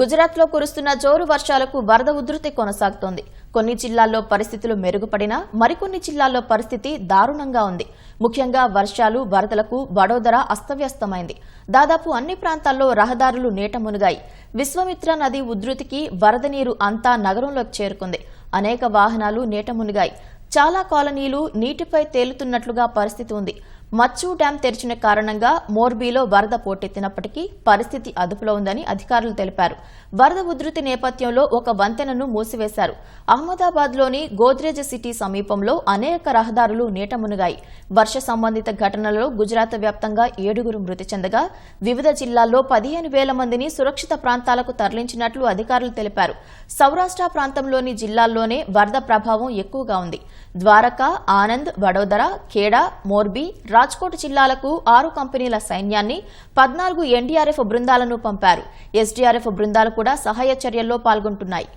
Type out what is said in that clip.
గుజరాత్లో కురుస్తున్న జోరు వర్షాలకు వరద ఉధృతి కొనసాగుతోంది. కొన్ని జిల్లాల్లో పరిస్థితులు మెరుగుపడినా మరికొన్ని జిల్లాల్లో పరిస్థితి దారుణంగా ఉంది. ముఖ్యంగా వర్షాలు వరదలకు వడోదర అస్తవ్యస్తమైంది. దాదాపు అన్ని ప్రాంతాల్లో రహదారులు నీట మునిగాయి. విశ్వమిత్ర నది ఉధృతికి వరద నీరు అంతా నగరంలోకి చేరుకుంది. అనేక వాహనాలు నీట మునిగాయి. చాలా కాలనీలు నీటిపై తేలుతున్నట్లుగా పరిస్థితి ఉంది. మచ్చు డ్యాం తెరిచిన కారణంగా మోర్బీలో వరద పోటెత్తినప్పటికీ పరిస్థితి అదుపులో ఉందని అధికారులు తెలిపారు. వరద ఉధృతి నేపథ్యంలో ఒక వంతెనను మూసివేశారు. అహ్మదాబాద్లోని గోద్రేజ్ సిటీ సమీపంలో అనేక రహదారులు నీట మునిగాయి. వర్ష సంబంధిత ఘటనలలో గుజరాత్ వ్యాప్తంగా ఏడుగురు మృతి చెందగా వివిధ జిల్లాల్లో పదిహేను వేల మందిని సురక్షిత ప్రాంతాలకు తరలించినట్లు అధికారులు తెలిపారు. సౌరాష్ట్ర ప్రాంతంలోని జిల్లాల్లోనే వరద ప్రభావం ఎక్కువగా ఉంది. ద్వారకా ఆనంద్ వడోదర ఖేడా మోర్బీ రాజ్కోట్ జిల్లాలకు ఆరు కంపెనీల సైన్యాన్ని పద్నాలుగు ఎన్డీఆర్ఎఫ్ బృందాలను పంపారు. ఎస్డీఆర్ఎఫ్ బృందాలు కూడా సహాయ చర్యల్లో పాల్గొంటున్నాయి.